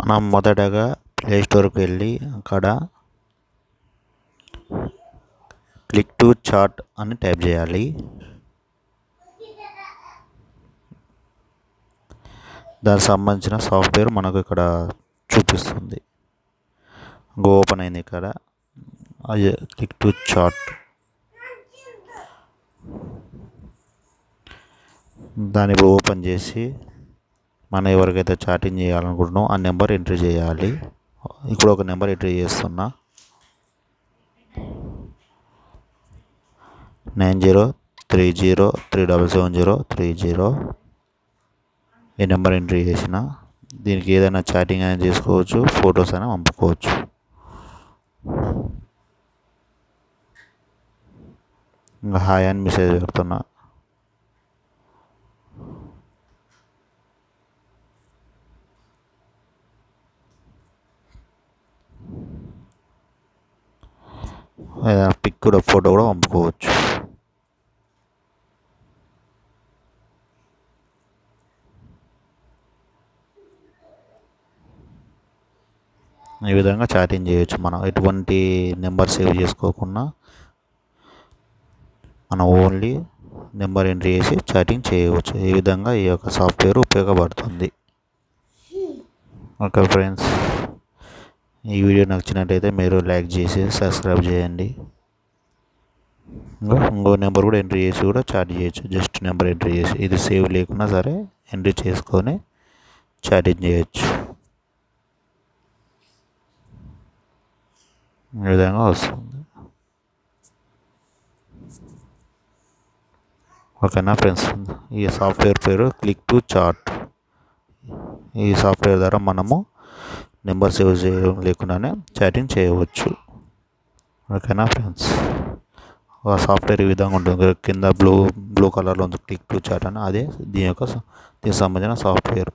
మనం మొదటగా ప్లే స్టోర్కి వెళ్ళి అక్కడ క్లిక్ టు చాట్ అని టైప్ చేయాలి. దానికి సంబంధించిన సాఫ్ట్వేర్ మనకు ఇక్కడ చూపిస్తుంది. గో ఓపెన్ అయింది ఇక్కడ. క్లిక్ టు చాట్ దాన్ని ఇప్పుడు ఓపెన్ చేసి మనం ఎవరికైతే చాటింగ్ చేయాలనుకుంటున్నామో ఆ నెంబర్ ఎంట్రీ చేయాలి. ఇప్పుడు ఒక నెంబర్ ఎంట్రీ చేస్తున్నా. Nine zero three zero three double seven zero three zero ఈ నెంబర్ ఎంట్రీ చేసిన. దీనికి ఏదైనా చాటింగ్ అయినా చేసుకోవచ్చు ఫొటోస్ అయినా పంపుకోవచ్చు. ఇంకా హాయ్ అని మెసేజ్ పెడుతున్నా. ఏదైనా పిక్ కూడా ఫోటో కూడా పంపుకోవచ్చు. ఈ విధంగా చాటింగ్ చేయొచ్చు మనం. ఎటువంటి నెంబర్ సేవ్ చేసుకోకుండా మనం ఓన్లీ నెంబర్ ఎంట్రీ చేసి చాటింగ్ చేయవచ్చు. ఈ విధంగా ఈ యొక్క సాఫ్ట్వేర్ ఉపయోగపడుతుంది. Okay friends. ఈ వీడియో నచ్చినట్టయితే మీరు లైక్ చేసి సబ్స్క్రైబ్ చేయండి. ఇంకా ఇంకో నెంబర్ కూడా ఎంట్రీ చేసి కూడా చాట్ చేయొచ్చు. జస్ట్ నెంబర్ ఎంట్రీ చేసి. ఇది సేవ్ లేకున్నా సరే ఎంట్రీ చేసుకొని చాటింగ్ చేయొచ్చు. ఈ విధంగా వస్తుంది. ఓకేనా ఫ్రెండ్స్? ఈ సాఫ్ట్వేర్ పేరు క్లిక్ టు చాట్. ఈ సాఫ్ట్వేర్ ద్వారా మనము నెంబర్ సేవ్ చేయడం లేకుండానే చాటింగ్ చేయవచ్చు. ఓకేనా ఫ్రెండ్స్? ఆ సాఫ్ట్వేర్ ఈ విధంగా ఉంటుంది. కింద బ్లూ బ్లూ కలర్లో ఉంది. క్లిక్ టు చాట్ అని. అదే దీని యొక్క దీనికి సంబంధించిన సాఫ్ట్వేర్.